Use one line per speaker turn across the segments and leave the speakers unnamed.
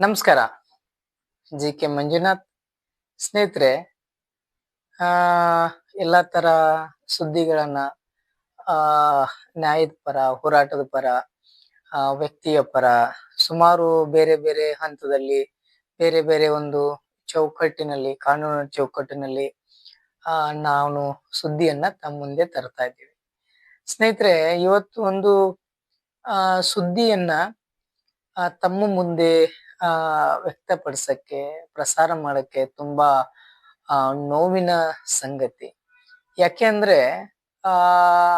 ನಮಸ್ಕಾರ. G K Manjunath. ಸ್ನೇಹಿತರೆ, ಆ, ಎಲ್ಲಾ ತರ ಸುದ್ದಿಗಳನ್ನ ನ್ಯಾಯದ ಪರ, ಹೋರಾಟದ ಪರ ವ್ಯಕ್ತಿಯ ಪರ, ಸುಮಾರು ಬೇರೆ ಬೇರೆ ಹಂತದಲ್ಲಿ, ಬೇರೆ ಬೇರೆ ಒಂದು ಚೌಕಟ್ಟಿನಲ್ಲಿ, ಕಾನೂನು ಚೌಕಟ್ಟಿನಲ್ಲಿ ನಾನು ಸುದ್ದಿಯನ್ನ ತಮ್ಮ ಮುಂದೆ ತರ್ತಾ ಇದ್ದೀವಿ. ಸ್ನೇಹಿತರೆ, ಇವತ್ತು ಒಂದು ಸುದ್ದಿಯನ್ನ ತಮ್ಮ ಮುಂದೆ ಆ, ವ್ಯಕ್ತಪಡಿಸಕ್ಕೆ, ಪ್ರಸಾರ ಮಾಡಕ್ಕೆ ತುಂಬಾ, ಆ, ನೋವಿನ ಸಂಗತಿ. ಯಾಕೆಂದ್ರೆ, ಆ,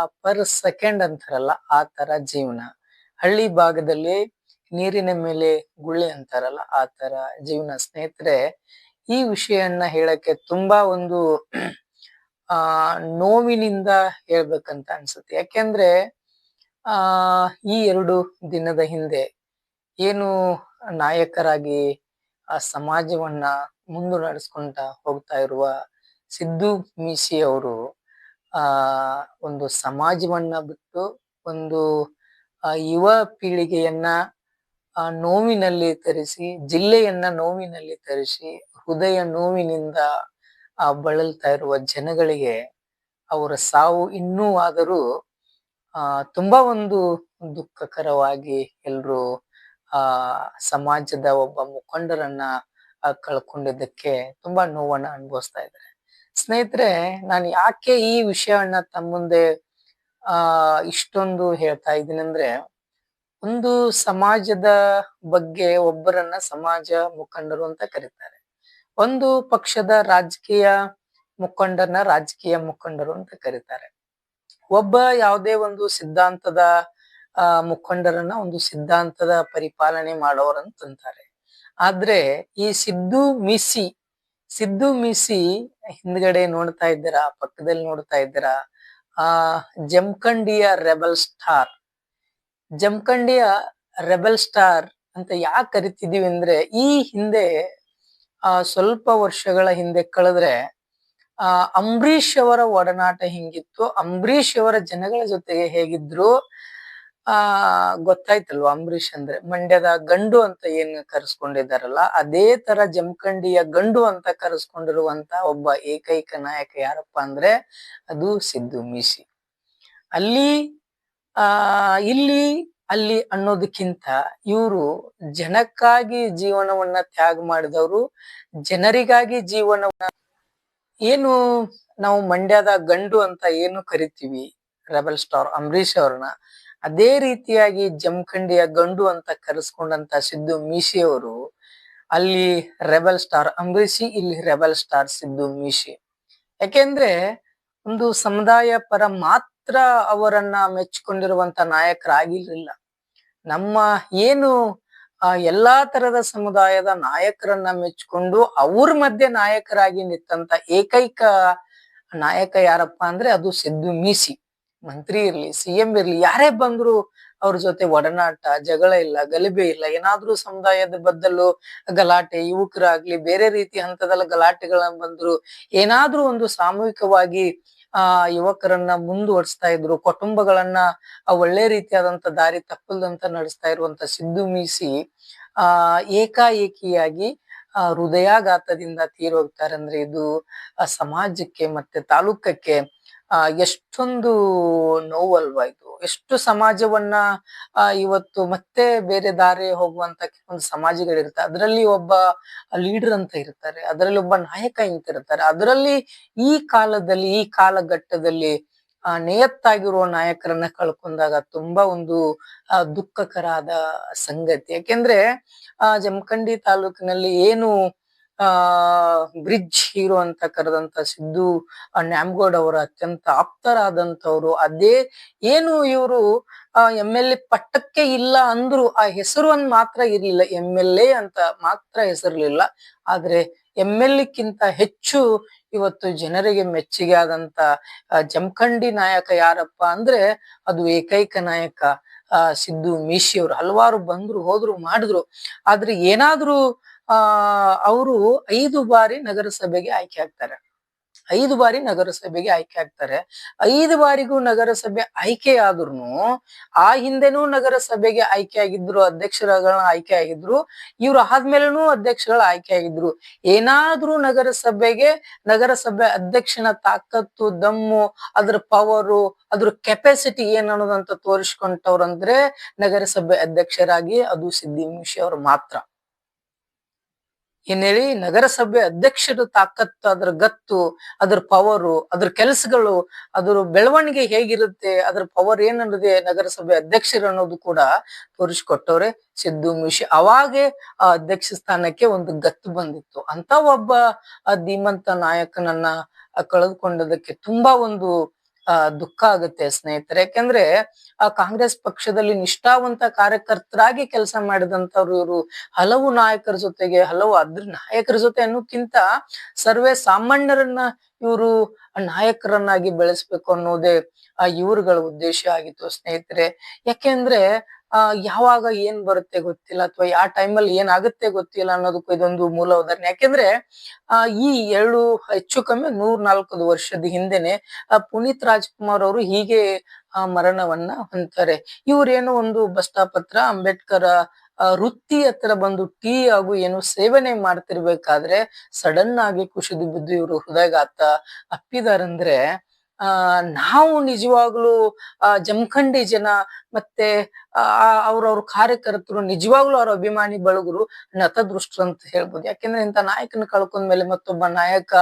ಪರ್ ಸೆಕೆಂಡ್ ಅಂತಾರಲ್ಲ, ಆ ತರ ಜೀವನ. ಹಳ್ಳಿ ಭಾಗದಲ್ಲಿ ನೀರಿನ ಮೇಲೆ ಗುಳ್ಳೆ ಅಂತಾರಲ್ಲ, ಆ ತರ ಜೀವನ. ಸ್ನೇಹಿತರೆ, ಈ ವಿಷಯನ್ನ ಹೇಳಕ್ಕೆ ತುಂಬಾ ಒಂದು, ಆ, ನೋವಿನಿಂದ ಹೇಳ್ಬೇಕಂತ ಅನ್ಸುತ್ತೆ. ಯಾಕೆಂದ್ರೆ, ಆ, ಈ ಎರಡು ದಿನದ ಹಿಂದೆ ಏನು ನಾಯಕರಾಗಿ ಆ ಸಮಾಜವನ್ನ ಮುಂದೆ ನಡೆಸ್ಕೊಂತ ಹೋಗ್ತಾ ಇರುವ ಸಿದ್ದು ಮೀಸಿ ಅವರು, ಆ, ಒಂದು ಸಮಾಜವನ್ನ ಬಿಟ್ಟು ಒಂದು ಯುವ ಪೀಳಿಗೆಯನ್ನ ನೋವಿನಲ್ಲಿ ತರಿಸಿ, ಜಿಲ್ಲೆಯನ್ನ ನೋವಿನಲ್ಲಿ ತರಿಸಿ, ಹೃದಯ ನೋವಿನಿಂದ, ಆ, ಬಳಲ್ತಾ ಇರುವ ಜನಗಳಿಗೆ ಅವರ ಸಾವು ಇನ್ನೂ ಆದರೂ, ಆ, ತುಂಬಾ ಒಂದು ದುಃಖಕರವಾಗಿ ಎಲ್ರು ಆ, ಸಮಾಜದ ಒಬ್ಬ ಮುಖಂಡರನ್ನ ಕಳ್ಕೊಂಡಿದ್ದಕ್ಕೆ ತುಂಬಾ ನೋವನ್ನ ಅನುಭವಿಸ್ತಾ ಇದ್ದಾರೆ. ಸ್ನೇಹಿತರೆ, ನಾನು ಯಾಕೆ ಈ ವಿಷಯವನ್ನ ತಮ್ಮ ಮುಂದೆ, ಆ, ಇಷ್ಟೊಂದು ಹೇಳ್ತಾ ಇದ್ದೀನಿ ಅಂದ್ರೆ, ಒಂದು ಸಮಾಜದ ಬಗ್ಗೆ ಒಬ್ಬರನ್ನ ಸಮಾಜ ಮುಖಂಡರು ಅಂತ ಕರೀತಾರೆ. ಒಂದು ಪಕ್ಷದ ರಾಜಕೀಯ ಮುಖಂಡರನ್ನ ರಾಜಕೀಯ ಮುಖಂಡರು ಅಂತ ಕರೀತಾರೆ. ಒಬ್ಬ ಯಾವುದೇ ಒಂದು ಸಿದ್ಧಾಂತದ ಆ ಮುಖಂಡರನ್ನ ಒಂದು ಸಿದ್ಧಾಂತದ ಪರಿಪಾಲನೆ ಮಾಡೋರಂತ ಅಂತಾರೆ ಆದ್ರೆ ಈ ಸಿದ್ದು ಮಿಸಿ ಸಿದ್ದು ಮಿಸಿ ಹಿಂದ್ಗಡೆ ನೋಡ್ತಾ ಇದ್ದೀರಾ, ಪಕ್ಕದಲ್ಲಿ ನೋಡ್ತಾ ಇದ್ದೀರಾ, ಆ ಜಮಖಂಡಿಯ ರೆಬಲ್ ಸ್ಟಾರ್. ಜಮಖಂಡಿಯ ರೆಬಲ್ ಸ್ಟಾರ್ ಅಂತ ಯಾಕೆ ಕರಿತಿದೀವಿ ಅಂದ್ರೆ, ಈ ಹಿಂದೆ, ಆ ಸ್ವಲ್ಪ ವರ್ಷಗಳ ಹಿಂದೆ ಕಳೆದ್ರೆ, ಆ ಅಂಬರೀಷ್ ಅವರ ಒಡನಾಟ ಹಿಂಗಿತ್ತು. ಅಂಬರೀಷ್ ಅವರ ಜನಗಳ ಜೊತೆಗೆ ಹೇಗಿದ್ರು ಆ, ಗೊತ್ತಾಯ್ತಲ್ವಾ ಅಂಬರೀಷ್ ಅಂದ್ರೆ? ಮಂಡ್ಯದ ಗಂಡು ಅಂತ ಏನ್ ಕರೆಸ್ಕೊಂಡಿದಾರಲ್ಲ ಅದೇ ತರ ಜಮಖಂಡಿಯ ಗಂಡು ಅಂತ ಕರೆಸ್ಕೊಂಡಿರುವಂತ ಒಬ್ಬ ಏಕೈಕ ನಾಯಕ ಯಾರಪ್ಪ ಅಂದ್ರೆ, ಅದು ಸಿದ್ದು ಮೀಸಿ ಅಲ್ಲಿ, ಆ, ಇಲ್ಲಿ, ಅಲ್ಲಿ ಅನ್ನೋದಕ್ಕಿಂತ ಇವರು ಜನಕ್ಕಾಗಿ ಜೀವನವನ್ನ ತ್ಯಾಗ ಮಾಡಿದವರು, ಜನರಿಗಾಗಿ ಜೀವನವನ್ನ, ಏನು ನಾವು ಮಂಡ್ಯದ ಗಂಡು ಅಂತ ಏನು ಕರಿತೀವಿ, ರೆಬಲ್ ಸ್ಟಾರ್ ಅಂಬರೀಷ್ ಅವ್ರನ್ನ ಅದೇ ರೀತಿಯಾಗಿ ಜಮಖಂಡಿಯ ಗಂಡು ಅಂತ ಕರೆಸ್ಕೊಂಡಂತ ಸಿದ್ದು ಮೀಶಿಯವರು, ಅಲ್ಲಿ ರೆಬಲ್ ಸ್ಟಾರ್ ಅಂಬರೀಷಿ, ಇಲ್ಲಿ ರೆಬಲ್ ಸ್ಟಾರ್ ಸಿದ್ದು ಮೀಶಿ. ಯಾಕೆಂದ್ರೆ ಒಂದು ಸಮುದಾಯ ಪರ ಮಾತ್ರ ಅವರನ್ನ ಮೆಚ್ಚಿಕೊಂಡಿರುವಂತ ನಾಯಕರಾಗಿರ್ಲಿಲ್ಲ. ನಮ್ಮ ಏನು ಎಲ್ಲಾ ತರದ ಸಮುದಾಯದ ನಾಯಕರನ್ನ ಮೆಚ್ಚಿಕೊಂಡು ಅವ್ರ ಮಧ್ಯೆ ನಾಯಕರಾಗಿ ನಿಂತಂತ ಏಕೈಕ ನಾಯಕ ಯಾರಪ್ಪ ಅಂದ್ರೆ ಅದು ಸಿದ್ದು ಮೀಸಿ ಮಂತ್ರಿ ಇರ್ಲಿ, ಸಿ ಎಂ ಇರ್ಲಿ, ಯಾರೇ ಬಂದ್ರು ಅವ್ರ ಜೊತೆ ಒಡನಾಟ, ಜಗಳ ಇಲ್ಲ ಗಲಭೆ ಇಲ್ಲ, ಏನಾದ್ರೂ ಸಮುದಾಯದ ಬದ್ದಲು ಗಲಾಟೆ, ಯುವಕರಾಗ್ಲಿ, ಬೇರೆ ರೀತಿ ಹಂತದಲ್ಲಿ ಗಲಾಟೆಗಳನ್ನ ಬಂದ್ರು, ಏನಾದ್ರೂ ಒಂದು ಸಾಮೂಹಿಕವಾಗಿ, ಆ, ಯುವಕರನ್ನ ಮುಂದುವರಿಸ್ತಾ ಇದ್ರು, ಕುಟುಂಬಗಳನ್ನ ಒಳ್ಳೆ ರೀತಿಯಾದಂತ ದಾರಿ ತಪ್ಪಲ್ದಂತ ನಡೆಸ್ತಾ ಇರುವಂತ ಸಿದ್ದು ಮೀಸಿ, ಆ, ಏಕಾಏಕಿಯಾಗಿ ಹೃದಯಾಘಾತದಿಂದ ತೀರೋಗ್ತಾರೆ ಅಂದ್ರೆ ಇದು ಸಮಾಜಕ್ಕೆ ಮತ್ತೆ ತಾಲೂಕಕ್ಕೆ ಎಷ್ಟೊಂದು ನೋವಲ್ವಾ ಇದು? ಎಷ್ಟು ಸಮಾಜವನ್ನ ಇವತ್ತು ಮತ್ತೆ ಬೇರೆ ದಾರಿ ಹೋಗುವಂತ ಒಂದು ಸಮಾಜಗಳಿರುತ್ತೆ. ಅದರಲ್ಲಿ ಒಬ್ಬ ಲೀಡರ್ ಅಂತ ಇರ್ತಾರೆ. ಅದರಲ್ಲಿ ಒಬ್ಬ ನಾಯಕ ಅಂತ ಇರ್ತಾರೆ. ಅದರಲ್ಲಿ ಈ ಕಾಲದಲ್ಲಿ, ಈ ಕಾಲಘಟ್ಟದಲ್ಲಿ, ಆ ನಿಯತ್ತಾಗಿರುವ ನಾಯಕರನ್ನ ಕಳ್ಕೊಂಡಾಗ ತುಂಬಾ ಒಂದು ದುಃಖಕರಾದ ಸಂಗತಿ. ಯಾಕೆಂದ್ರೆ, ಆ, ಜಮಖಂಡಿ ತಾಲೂಕಿನಲ್ಲಿ ಏನು ಆ ಬ್ರಿಡ್ಜ್ ಹೀರೋ ಅಂತ ಕರೆದಂತ ಸಿದ್ದು ನ್ಯಾಮ್ಗೌಡ್ ಅವರ ಅತ್ಯಂತ ಆಪ್ತರಾದಂತವ್ರು ಅದೇ ಏನು ಇವರು, ಆ ಎಂ ಎಲ್ ಎ ಪಟ್ಟಕ್ಕೆ ಇಲ್ಲ ಅಂದ್ರು, ಆ ಹೆಸರು ಒಂದ್ ಮಾತ್ರ ಇರ್ಲಿಲ್ಲ. ಎಂ ಎಲ್ ಎ ಅಂತ ಮಾತ್ರ ಹೆಸರ್ಲಿಲ್ಲ. ಆದ್ರೆ ಎಂ ಎಲ್ ಕಿಂತ ಹೆಚ್ಚು ಇವತ್ತು ಜನರಿಗೆ ಮೆಚ್ಚುಗೆ ಆದಂತ ಜಮಖಂಡಿ ನಾಯಕ ಯಾರಪ್ಪ ಅಂದ್ರೆ, ಅದು ಏಕೈಕ ನಾಯಕ ಸಿದ್ದು, ಮೀಶಿ ಹಲವಾರು ಬಂದ್ರು, ಹೋದ್ರು, ಮಾಡಿದ್ರು. ಆದ್ರೆ ಏನಾದ್ರೂ ಆ, ಅವರು ಐದು ಬಾರಿ ನಗರಸಭೆಗೆ ಆಯ್ಕೆ ಆಗ್ತಾರೆ. ಐದು ಬಾರಿ ನಗರಸಭೆಗೆ ಆಯ್ಕೆ ಆಗ್ತಾರೆ. ಐದು ಬಾರಿಗೂ ನಗರಸಭೆ ಆಯ್ಕೆ ಆದ್ರೂ ಆ ಹಿಂದೆನೂ ನಗರಸಭೆಗೆ ಆಯ್ಕೆ ಆಗಿದ್ರು, ಅಧ್ಯಕ್ಷರುಗಳನ್ನ ಆಯ್ಕೆ ಆಗಿದ್ರು, ಇವ್ರು ಆದ್ಮೇಲೆನೂ ಅಧ್ಯಕ್ಷಗಳ ಆಯ್ಕೆ ಆಗಿದ್ರು. ಏನಾದ್ರೂ ನಗರಸಭೆಗೆ, ನಗರಸಭೆ ಅಧ್ಯಕ್ಷನ ತಾಕತ್ತು, ದಮ್ಮು, ಅದ್ರ ಪವರು ಅದ್ರ ಕೆಪಾಸಿಟಿ ಏನ್ ಅನ್ನೋದಂತ ತೋರಿಸ್ಕೊಂಡವ್ರಂದ್ರೆ ನಗರಸಭೆ ಅಧ್ಯಕ್ಷರಾಗಿ ಅದು ಸಿದ್ದಿಮುಷಿ ಅವ್ರು ಮಾತ್ರ. ಹೇಳಿ ನಗರಸಭೆ ಅಧ್ಯಕ್ಷರ ತಾಕತ್ತು, ಅದ್ರ ಗತ್ತು, ಅದ್ರ ಪವರು ಅದ್ರ ಕೆಲಸಗಳು, ಅದ್ರ ಬೆಳವಣಿಗೆ ಹೇಗಿರುತ್ತೆ, ಅದ್ರ ಪವರ್ ಏನನ್ನದೆ ನಗರಸಭೆ ಅಧ್ಯಕ್ಷರು ಅನ್ನೋದು ಕೂಡ ತೋರಿಸ್ಕೊಟ್ಟವ್ರೆ ಸಿದ್ದು ಮಿಶಿ ಅವಾಗೆ ಆ ಅಧ್ಯಕ್ಷ ಸ್ಥಾನಕ್ಕೆ ಒಂದು ಗತ್ತು ಬಂದಿತ್ತು. ಅಂತ ಒಬ್ಬ ಧೀಮಂತ ನಾಯಕನನ್ನ ಕಳೆದುಕೊಂಡದಕ್ಕೆ ತುಂಬಾ ಒಂದು ದುಃಖ ಆಗುತ್ತೆ ಸ್ನೇಹಿತರೆ. ಯಾಕೆಂದ್ರೆ ಆ ಕಾಂಗ್ರೆಸ್ ಪಕ್ಷದಲ್ಲಿ ನಿಷ್ಠಾವಂತ ಕಾರ್ಯಕರ್ತರಾಗಿ ಕೆಲಸ ಮಾಡಿದಂತವ್ರು ಇವರು ಹಲವು ನಾಯಕರ ಜೊತೆಗೆ, ಹಲವು ಅದ್ರ ನಾಯಕರ ಜೊತೆ ಅನ್ನೋಕ್ಕಿಂತ ಸರ್ವೇ ಸಾಮಾನ್ಯರನ್ನ ಇವರು ನಾಯಕರನ್ನಾಗಿ ಬೆಳೆಸ್ಬೇಕು ಅನ್ನೋದೇ ಆ ಇವರುಗಳ ಉದ್ದೇಶ ಆಗಿತ್ತು ಸ್ನೇಹಿತರೆ. ಯಾಕೆಂದ್ರೆ ಆ, ಯಾವಾಗ ಏನ್ ಬರುತ್ತೆ ಗೊತ್ತಿಲ್ಲ ಅಥವಾ ಯಾವ ಟೈಮಲ್ಲಿ ಏನಾಗುತ್ತೆ ಗೊತ್ತಿಲ್ಲ ಅನ್ನೋದಕ್ಕೂ ಇದೊಂದು ಮೂಲ ಉದಾಹರಣೆ. ಯಾಕೆಂದ್ರೆ, ಆ, ಈ ಎರಡು ಹೆಚ್ಚು ಕಮ್ಮಿ ನೂರ್ ವರ್ಷದ ಹಿಂದೆನೆ ಪುನೀತ್ ರಾಜ್ಕುಮಾರ್ ಅವರು ಹೀಗೆ ಮರಣವನ್ನ ಹೊಂದ್ತಾರೆ. ಇವರೇನೋ ಒಂದು ಬಸ್ತಾಪತ್ರ ಅಂಬೇಡ್ಕರ್, ಆ, ವೃತ್ತಿ ಹತ್ರ ಬಂದು ಟೀ ಹಾಗೂ ಏನು ಸೇವನೆ ಮಾಡ್ತಿರ್ಬೇಕಾದ್ರೆ ಸಡನ್ ಆಗಿ ಕುಸಿದು ಬಿದ್ದು ಇವರು ಹೃದಯಘಾತ ಅಪ್ಪಿದಾರಂದ್ರೆ ಆ, ನಾವು ನಿಜವಾಗ್ಲೂ ಜಮಖಂಡಿ ಜನ ಮತ್ತೆ ಅವ್ರವ್ರ ಕಾರ್ಯಕರ್ತರು ನಿಜವಾಗ್ಲೂ ಅವ್ರ ಅಭಿಮಾನಿ ಬಳಗರು ನತದೃಷ್ಟರು ಅಂತ ಹೇಳ್ಬೋದು. ಯಾಕೆಂದ್ರೆ ಇಂಥ ನಾಯಕನ ಕಳ್ಕೊಂಡ್ಮೇಲೆ ಮತ್ತೊಬ್ಬ ನಾಯಕ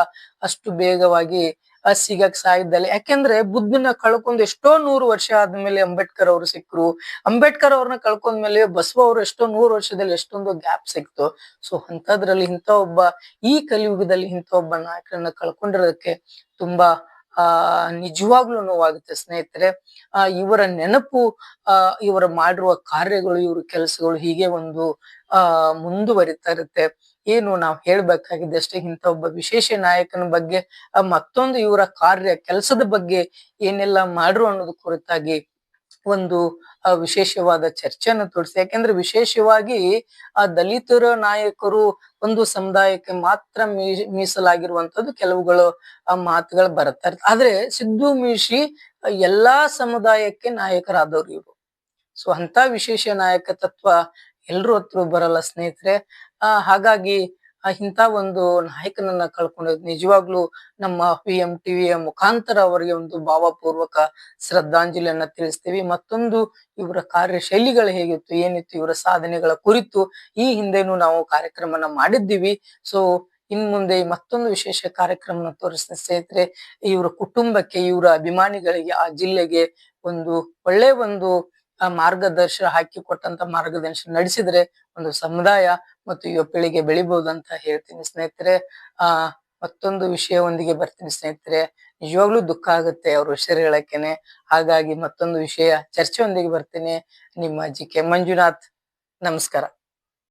ಅಷ್ಟು ಬೇಗವಾಗಿ ಸಿಗಕ್ ಸಾಯಿದ್ದಲ್ಲ ಯಾಕೆಂದ್ರೆ ಬುದ್ಧನ ಕಳ್ಕೊಂಡ್ ಎಷ್ಟೋ ನೂರು ವರ್ಷ ಆದ್ಮೇಲೆ ಅಂಬೇಡ್ಕರ್ ಅವರು ಸಿಕ್ಕರು ಅಂಬೇಡ್ಕರ್ ಅವ್ರನ್ನ ಕಳ್ಕೊಂಡ್ಮೇಲೆ ಬಸವ ಅವರು ಎಷ್ಟೋ ನೂರು ವರ್ಷದಲ್ಲಿ ಎಷ್ಟೊಂದು ಗ್ಯಾಪ್ ಸಿಕ್ತು. ಸೊ ಅಂತದ್ರಲ್ಲಿ ಇಂಥ ಒಬ್ಬ, ಈ ಕಲಿಯುಗದಲ್ಲಿ ಇಂಥ ಒಬ್ಬ ನಾಯಕರನ್ನ ಕಳ್ಕೊಂಡಿರೋದಕ್ಕೆ ತುಂಬಾ ಆ, ನಿಜವಾಗ್ಲೂ ನೋವಾಗುತ್ತೆ ಸ್ನೇಹಿತರೆ. ಆ, ಇವರ ನೆನಪು, ಆ, ಇವರ ಮಾಡಿರುವ ಕಾರ್ಯಗಳು, ಇವ್ರ ಕೆಲಸಗಳು ಹೀಗೆ ಒಂದು, ಆ, ಮುಂದುವರಿತಾ ಇರುತ್ತೆ. ಏನು ನಾವು ಹೇಳ್ಬೇಕಾಗಿದೆ ಅಷ್ಟೇ, ಇಂಥ ಒಬ್ಬ ವಿಶೇಷ ನಾಯಕನ ಬಗ್ಗೆ ಮತ್ತೊಂದು ಇವರ ಕಾರ್ಯ, ಕೆಲಸದ ಬಗ್ಗೆ ಏನೆಲ್ಲ ಮಾಡ್ರು ಅನ್ನೋದು ಕುರಿತಾಗಿ ಒಂದು ವಿಶೇಷವಾದ ಚರ್ಚೆಯನ್ನು ತೋರಿಸಿ. ಯಾಕೆಂದ್ರೆ ವಿಶೇಷವಾಗಿ ಆ ದಲಿತರ ನಾಯಕರು ಒಂದು ಸಮುದಾಯಕ್ಕೆ ಮಾತ್ರ ಮೀ ಮೀಸಲಾಗಿರುವಂತದ್ದು ಕೆಲವುಗಳು, ಆ, ಮಾತುಗಳು ಬರ್ತಾ ಇರ್ತದೆ ಆದ್ರೆ ಸಿದ್ದು ಮೀಶಿ ಎಲ್ಲಾ ಸಮುದಾಯಕ್ಕೆ ನಾಯಕರಾದವ್ರು ಇವರು. ಸೊ ಅಂತ ವಿಶೇಷ ನಾಯಕ ತತ್ವ ಎಲ್ರ ಹತ್ರ ಬರಲ್ಲ ಸ್ನೇಹಿತರೆ. ಹಾಗಾಗಿ ಆ ಇಂಥ ಒಂದು ನಾಯಕನನ್ನ ಕಳ್ಕೊಂಡೋದ್ ನಿಜವಾಗ್ಲೂ ನಮ್ಮ ಪಿ ಎಂ ಟಿವಿಯ ಮುಖಾಂತರ ಅವರಿಗೆ ಒಂದು ಭಾವಪೂರ್ವಕ ಶ್ರದ್ಧಾಂಜಲಿಯನ್ನ ತಿಳಿಸ್ತೀವಿ. ಮತ್ತೊಂದು ಇವರ ಕಾರ್ಯಶೈಲಿಗಳು ಹೇಗಿತ್ತು, ಏನಿತ್ತು, ಇವರ ಸಾಧನೆಗಳ ಕುರಿತು ಈ ಹಿಂದೆನೂ ನಾವು ಕಾರ್ಯಕ್ರಮನ ಮಾಡಿದ್ದೀವಿ. ಸೊ ಇನ್ ಮುಂದೆ ಮತ್ತೊಂದು ವಿಶೇಷ ಕಾರ್ಯಕ್ರಮನ ತೋರಿಸ್ತಾ ಸ್ನೇಹಿತರೆ. ಇವರ ಕುಟುಂಬಕ್ಕೆ, ಇವರ ಅಭಿಮಾನಿಗಳಿಗೆ, ಆ ಜಿಲ್ಲೆಗೆ ಒಂದು ಒಳ್ಳೆ ಒಂದು, ಆ ಮಾರ್ಗದರ್ಶನ ಹಾಕಿ ಕೊಟ್ಟಂತ ಮಾರ್ಗದರ್ಶನ ನಡೆಸಿದ್ರೆ ಒಂದು ಸಮುದಾಯ ಮತ್ತು ಯುವ ಪೀಳಿಗೆ ಬೆಳಿಬಹುದು ಅಂತ ಹೇಳ್ತೀನಿ ಸ್ನೇಹಿತರೆ, ಆ, ಮತ್ತೊಂದು ವಿಷಯವೊಂದಿಗೆ ಬರ್ತೀನಿ ಸ್ನೇಹಿತರೆ. ನಿಜವಾಗ್ಲೂ ದುಃಖ ಆಗುತ್ತೆ ಅವ್ರ ಹೆಸರು ಹೇಳಕ್ಕೇನೆ. ಹಾಗಾಗಿ ಮತ್ತೊಂದು ವಿಷಯ ಚರ್ಚೆಯೊಂದಿಗೆ ಬರ್ತೀನಿ. ನಿಮ್ಮ ಜಿ ಕೆ ಮಂಜುನಾಥ್, ನಮಸ್ಕಾರ.